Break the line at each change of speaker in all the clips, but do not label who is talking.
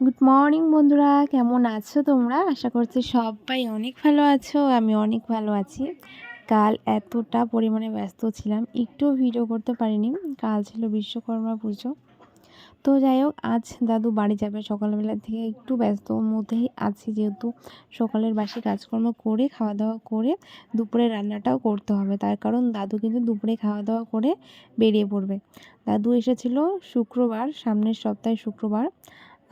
Good morning বন্ধুরা। কেমন আছো তোমরা? আশা করছি সবাই অনেক ভালো আছো, আমি অনেক ভালো আছি। কাল এতটা পরিমাণে ব্যস্ত ছিলাম একটু ভিডিও করতে পারিনি। কাল ছিল বিশ্বকর্মা পুজো। তো যাই হোক, আজ দাদু বাড়ি যাবে সকালবেলা থেকে। একটু ব্যস্ত মধ্যেই আছি যেহেতু সকালের বাসি কাজকর্ম করে খাওয়া দাওয়া করে দুপুরে রান্নাটাও করতে হবে। তার কারণ দাদু কিন্তু দুপুরে খাওয়া দাওয়া করে বেরিয়ে পড়বে। দাদু এসেছিল শুক্রবার, সামনের সপ্তাহে শুক্রবার।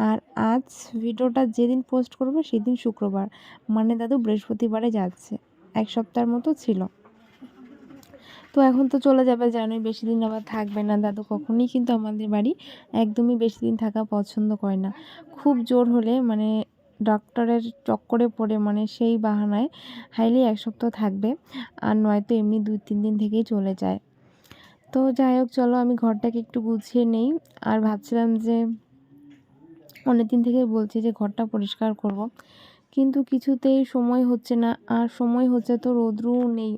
আর আজ ভিডিওটা যেদিন পোস্ট করব সেদিন শুক্রবার। মানে দাদু বৃহস্পতিবারে যাচ্ছে। এক সপ্তাহের মতো ছিল। তো এখন তো চলে যাবে, জানোই বেশি দিন আবার থাকবে না। দাদু কখনই কিন্তু আমাদের বাড়ি একদমই বেশি দিন থাকা পছন্দ করে না। খুব জোর হলে মানে ডক্টরের চক্করে পড়ে মানে সেই বাহানায় হাইলি এক সপ্তাহ থাকবে আর নয়তো এমনি দুই তিন দিন থেকেই চলে যায়। তো যাই হোক, চলো আমি ঘরটাকে একটু গুছিয়ে নেই আর ভাবছিলাম যে অনেক দিন থেকে বলছি যে ঘরটা পরিষ্কার করব। কিন্তু কিছুতেই সময় হচ্ছে না, আর সময় হচ্ছে তো রৌদ্রু নেই।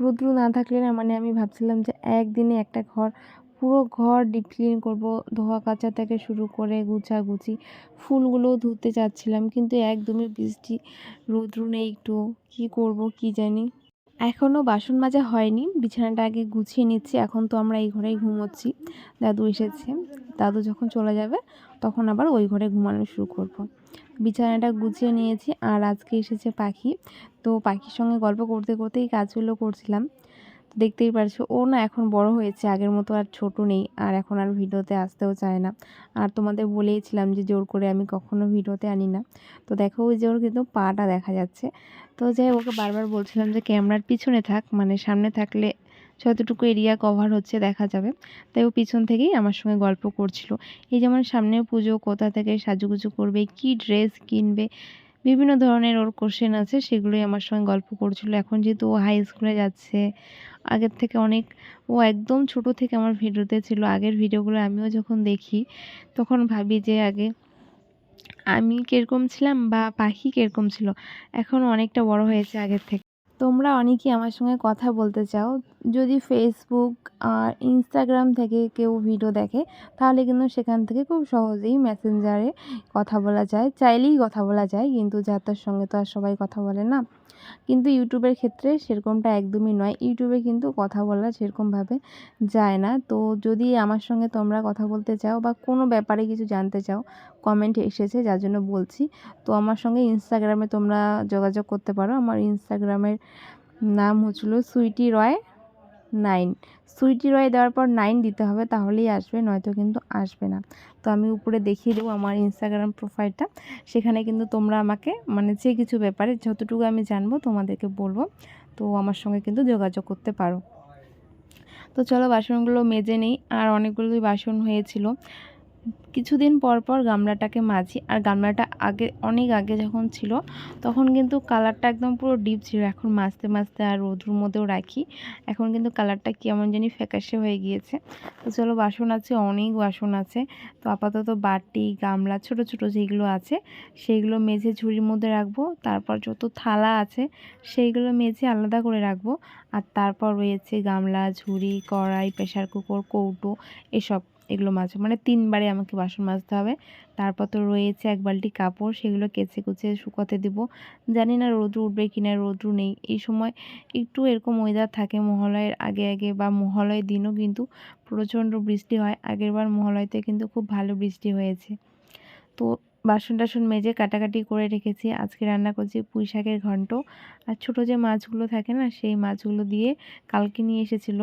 রৌদ্রু না থাকলে না মানে আমি ভাবছিলাম যে একদিনে একটা ঘর, পুরো ঘর ডিপ ক্লিন করব, ধোয়া কাচা থেকে শুরু করে গুছাগুছি ফুলগুলোও ধুতে চাচ্ছিলাম, কিন্তু একদমই বৃষ্টি, রৌদ্রু নেই একটু, কি করব কি জানি। এখনও বাসন মাজা হয়নি, বিছানাটা আগে গুছিয়ে নিচ্ছি, এখন তো আমরা এই ঘরেই ঘুমোচ্ছি। দাদু এসেছে, দাদু যখন চলে যাবে, তখন আবার ওই ঘরে ঘুমানো শুরু করব। বিছানাটা গুছিয়ে নিয়েছি আর আজকে এসেছে পাখি। তো পাখির সঙ্গে গল্প করতে করতেই কাজগুলো করছিলাম। দেখতেই পারছ, ও না এখন বড় হয়েছে, আগের মতো আর ছোট নেই আর এখন আর ভিডিওতে আসতেও চায় না। আর তোমাদের বলেইছিলাম যে জোর করে আমি কখনো ভিডিওতে আনি না। তো দেখো ওই যে ওর কিন্তু পাটা দেখা যাচ্ছে। তো যাই ওকে বারবার বলছিলাম যে ক্যামেরার পিছনে থাক মানে সামনে থাকলে যতটুকু এরিয়া কভার হচ্ছে দেখা যাবে। তাই ও পিছন থেকেই আমার সঙ্গে গল্প করছিল। এই যেমন সামনে পুজো, কোথা থেকে সাজুগুজু করবে, কি ড্রেস কিনবে, বিভিন্ন ধরনের ওর কোশ্চেন আছে, সেগুলোই আমার সঙ্গে গল্প করছিল। এখন যেহেতু ও হাই স্কুলে যাচ্ছে, আগের থেকে অনেক, ও একদম ছোট থেকে আমার ভিডিওতে ছিল, আগের ভিডিওগুলো আমিও যখন দেখি, তখন ভাবি যে আগে আমি কীরকম ছিলাম বা পাখি কীরকম ছিল। এখন অনেকটা বড় হয়েছে আগের থেকে। তোমরা অনেকেই আমার সঙ্গে কথা বলতে চাও। যদি ফেসবুক আর ইনস্টাগ্রাম থেকে কেউ ভিডিও দেখে, তাহলে কিন্তু সেখান থেকে খুব সহজেই মেসেঞ্জারে কথা বলা যায়। চাইলেই কথা বলা যায়, কিন্তু যার তার সঙ্গে তো আর সবাই কথা বলে না। কিন্তু ইউটিউবের ক্ষেত্রে সেরকমটা একদমই নয়। ইউটিউবে কিন্তু কথা বলা সেরকমভাবে যায় না। তো যদি আমার সঙ্গে তোমরা কথা বলতে চাও বা কোনো ব্যাপারে কিছু জানতে চাও কমেন্ট এসেছে, যার জন্য বলছি। তো আমার সঙ্গে ইনস্টাগ্রামে তোমরা যোগাযোগ করতে পারো। আমার ইনস্টাগ্রামের নাম হচ্ছিল সুইটি রয়। নাইন সুইটি রয় দেওয়ার পর নাইন দিতে হবে, তাহলেই আসবে, নয়তো কিন্তু আসবে না। তো আমি উপরে দেখিয়ে দেবো আমার ইনস্টাগ্রাম প্রোফাইলটা সেখানে কিন্তু তোমরা আমাকে মানে যে কিছু ব্যাপারে যতটুকু আমি জানব তোমাদেরকে বলব। তো আমার সঙ্গে কিন্তু যোগাযোগ করতে পারো। তো চলো বাসনগুলো মেজে নেই, আর অনেকগুলোই বাসন হয়েছিল। কিছুদিন পর পর গামলাটাকে মাজি, আর গামলাটা আগে, অনেক আগে যখন ছিল, তখন কিন্তু কালারটা একদম পুরো ডিপ ছিল। এখন মাঝতে মাঝতে আর রোদ্রুর মধ্যেও রাখি। এখন কিন্তু কালারটা কেমন জানি ফ্যাকাশে হয়ে গিয়েছে। তো চলো, বাসন আছে, অনেক বাসন আছে। তো আপাতত বাটি, গামলা, ছোট ছোট যেগুলো আছে, সেইগুলো মেঝে ঝুড়ির মধ্যে রাখব। তারপর যত থালা আছে, সেইগুলো মেঝে আলাদা করে রাখব। আর তারপর রয়েছে গামলা, ঝুড়ি, কড়াই প্রেশার কুকার, কৌটো, এসব। এগুলো মাজবো মানে তিনবারে আমাকে বাসন মাজতে হবে। তারপর তো রয়েছে এক বালতি কাপড়, সেগুলো কেচে কুচে শুকোতে দিব। জানি না রোদ্রু উঠবে কি না রোদ্রু নেই। এই সময় একটু এরকম ওয়েদার থাকে মহালয়ের আগে আগে বা মহালয়ের দিনও কিন্তু প্রচণ্ড বৃষ্টি হয়। আগেরবার মহালয়তে কিন্তু খুব ভালো বৃষ্টি হয়েছে। তো বাসন টাসন মেজে কাটাকাটি করে রেখেছি। আজকে রান্না করছি পুঁই শাকের ঘন্ট। আর ছোটো যে মাছগুলো থাকে না, সেই মাছগুলো দিয়ে কালকে নিয়ে এসেছিল।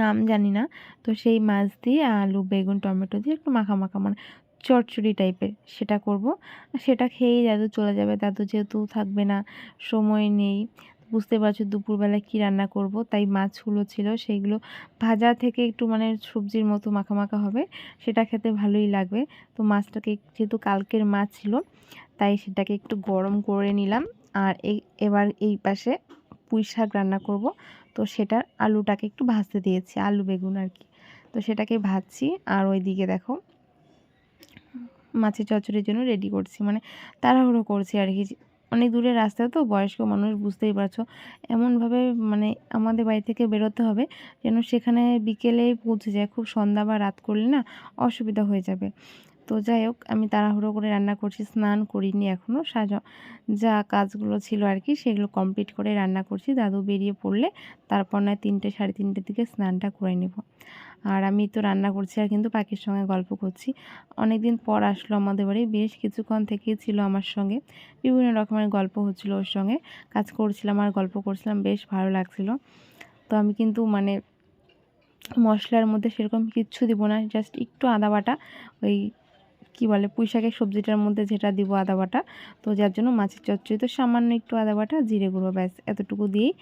নাম জানি না। তো সেই মাছ দিয়ে আলু, বেগুন, টমেটো দিয়ে একটু মাখা মাখা মানে চটচড়ি টাইপের সেটা করব। সেটা খেয়েই দাদু চলে যাবে। দাদু যেহেতু থাকবে না, সময় নেই। বুঝতে পারছ দুপুরবেলা কি রান্না করব? তাই মাছগুলো ছিল, সেইগুলো ভাজা থেকে একটু মানে সবজির মতো মাখা মাখা হবে, সেটা খেতে ভালোই লাগবে। তো মাছটাকে যেহেতু কালকের মাছ ছিল, তাই সেটাকে একটু গরম করে নিলাম। আর এবার এই পাশে পুঁই শাক রান্না করব। তো সেটার আলুটাকে একটু ভাজতে দিয়েছি, আলু বেগুন আর কি। তো সেটাকে ভাজছি আর ওই দিকে দেখো মাছের চচ্চড়ির জন্য রেডি করছি। মানে তাড়াহুড়ো করছি আর কি। অনেক দূরের রাস্তা তো, বয়স্ক মানুষ বুঝতেই পারছ। এমনভাবে মানে আমাদের বাড়ি থেকে বেরোতে হবে যেন সেখানে বিকেলেই পৌঁছে যায়। খুব সন্ধ্যা বা রাত করলে না অসুবিধা হয়ে যাবে। তো যাই হোক, আমি তাড়াহুড়ো করে রান্না করছি, স্নান করিনি এখনও সাজা, যা কাজগুলো ছিল আর কি সেগুলো কমপ্লিট করে রান্না করছি। দাদু বেরিয়ে পড়লে তারপর নয় তিনটে, সাড়ে তিনটের দিকে স্নানটা করে নেব। আর আমি তো রান্না করছি আর কিন্তু পাখির সঙ্গে গল্প করছি। অনেক দিন পর আসলো আমাদের বাড়ি, বেশ কিছুক্ষণ থেকেই ছিল আমার সঙ্গে। বিভিন্ন রকমের গল্প হচ্ছিল ওর সঙ্গে, কাজ করছিলাম আর গল্প করছিলাম, বেশ ভালো লাগছিল। তো আমি কিন্তু মানে মশলার মধ্যে সেরকম কিচ্ছু দিব না জাস্ট একটু আদা বাটা, ওই কি বলে পুঁই শাকের সবজিটার মধ্যে যেটা দিব আদা বাটা। তো যার জন্য মাছের চচ্চড়ি তো সামান্য একটু আদা বাটা, জিরে গুঁড়ো, ব্যাস, এতটুকু দিয়েই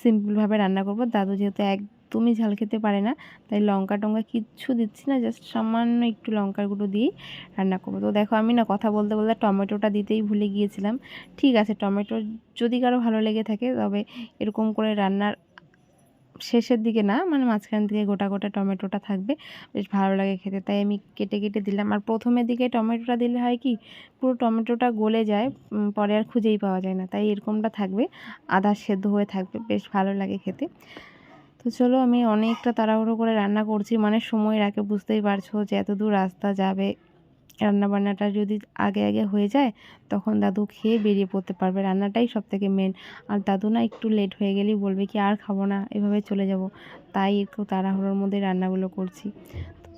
সিম্পলভাবে রান্না করব। দাদু যেহেতু একদমই ঝাল খেতে পারে না, তাই লঙ্কা টঙ্কা কিচ্ছু দিচ্ছি না, জাস্ট সামান্য একটু লঙ্কার গুঁড়ো দিয়েই রান্না করব। তো দেখো আমি না কথা বলতে বলতে টমেটোটা দিতেই ভুলে গিয়েছিলাম। ঠিক আছে, টমেটো যদি কারও ভালো লেগে থাকে, তবে এরকম করে রান্নার শেষের দিকে না মানে মাঝখান দিকে গোটা গোটা টমেটোটা থাকবে, বেশ ভালো লাগে খেতে। তাই আমি কেটে কেটে দিলাম। আর প্রথমের দিকে টমেটোটা দিলে হয় কি, পুরো টমেটোটা গলে যায় পরে আর খুঁজেই পাওয়া যায় না। তাই এরকমটা থাকবে, আদা সেদ্ধ হয়ে থাকবে, বেশ ভালো লাগে খেতে। তো চলো আমি অনেকটা তাড়াহুড়ো করে রান্না করছি মানে সময় রাখে বুঝতেই পারছ যে এত দূর রাস্তা যাবে রান্নাবান্নাটা যদি আগে আগে হয়ে যায়, তখন দাদু খেয়ে বেরিয়ে পড়তে পারবে। রান্নাটাই সব থেকে মেন আর দাদু না একটু লেট হয়ে গেলেই বলবে কি, আর খাব না, এভাবে চলে যাব। তাই একটু তাড়াহুড়োর মধ্যে রান্নাগুলো করছি।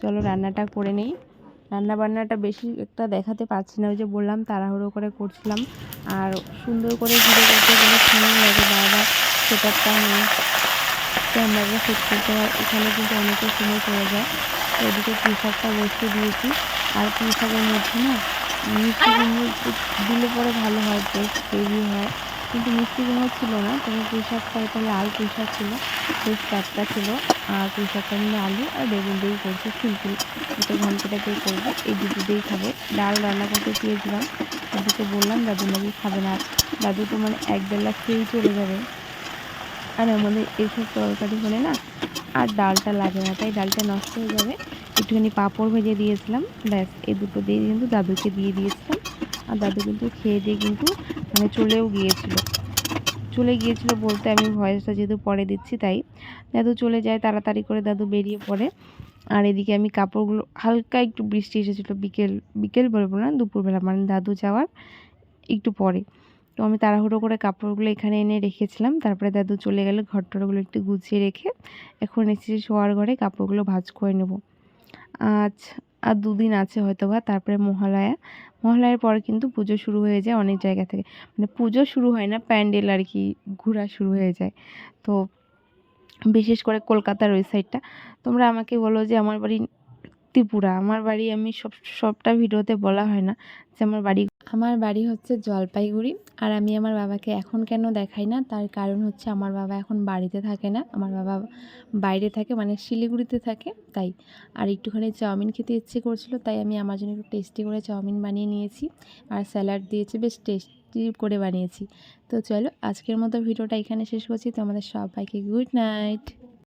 চলো রান্নাটা করে নিই। রান্না বান্নাটা বেশি একটা দেখাতে পারছি না, ওই যে বললাম তাড়াহুড়ো করে করছিলাম। আর সুন্দর করে ঘুরে করতে গেলে সময় লাগে বারবার, সেটারটা নিয়ে ক্যামেরাটা সেট করতে হয়। এখানে কিন্তু অনেকটা সময় চলে যায়। এদিকে শাকটা বসিয়ে দিয়েছি। আর পুঁই শাকের মধ্যে না মিষ্টি কুমড়ো দিলে পরে ভালো হয় বেশ হেভি হয়। কিন্তু মিষ্টি কুমড়ো ছিল না, তবে পুঁই শাকটা এটা লাল পুঁই শাক ছিল, বেশ টাটকা ছিল। আর পুঁই শাকটা নিয়ে আলু আর বেগুন দিয়েই করছি সিম্পল এটা ঘন্টাটাকেই করব। এই দুটো দিয়েই খাবে। ডাল রান্না করতে চেয়েছিলাম দাদুকে বললাম, দাদু নাকি খাবে না। দাদু তো মানে এক বেলা খেয়েই চলে যাবে। আর আমাদের এইসব তরকারি হলে না আর ডালটা লাগে না, তাই ডালটা নষ্ট হয়ে যাবে। একটুখানি পাঁপড় ভেজে দিয়েছিলাম। ব্যাস, এই দুটো দিয়ে কিন্তু দাদুকে দিয়ে দিয়েছিলাম। আর দাদু কিন্তু খেয়ে দিয়ে কিন্তু মানে চলেও গিয়েছিল। চলে গিয়েছিল বলতে আমি ভয়েসটা যেহেতু পরে দিচ্ছি তাই। দাদু চলে যায়, তাড়াতাড়ি করে দাদু বেরিয়ে পড়ে। আর এদিকে আমি কাপড়গুলো, হালকা একটু বৃষ্টি এসেছিল বিকেল বিকেল বলব না, দুপুরবেলা মানে দাদু যাওয়ার একটু পরে। তো আমি তাড়াহুড়ো করে কাপড়গুলো এখানে এনে রেখেছিলাম। তারপরে দাদু চলে গেলে, ঘরটরগুলো একটু গুছিয়ে রেখে এখন এসেছি শোয়ার ঘরে, কাপড়গুলো ভাজ করে নেব। আজ আর দুদিন আছে হয়তো বা তারপরে মহালয়া। মহালয়ার পর কিন্তু পুজো শুরু হয়ে যায় অনেক জায়গা থেকে। মানে পুজো শুরু হয় না, প্যান্ডেল আর কি ঘোরা শুরু হয়ে যায়। তো বিশেষ করে কলকাতার ওই সাইডটা তোমরা আমাকে বলো যে আমার বাড়ি ত্রিপুরা। আমার বাড়ি আমি সব, সবটা ভিডিওতে বলা হয় না যে আমার বাড়ি আমার বাড়ি হচ্ছে জলপাইগুড়ি। আর আমি আমার বাবাকে এখন কেন দেখাই না? তার কারণ হচ্ছে আমার বাবা এখন বাড়িতে থাকে না। আমার বাবা বাইরে থাকে মানে শিলিগুড়িতে থাকে, তাই। আর একটুখানি চাউমিন খেতে ইচ্ছে করছিল, তাই আমি আমার জন্য একটু টেস্টি করে চাউমিন বানিয়ে নিয়েছি। আর স্যালাড দিয়েছি, বেশ টেস্টি করে বানিয়েছি। তো চলো, আজকের মতো ভিডিওটা এখানে শেষ করছি। তোমাদের সবাইকে গুড নাইট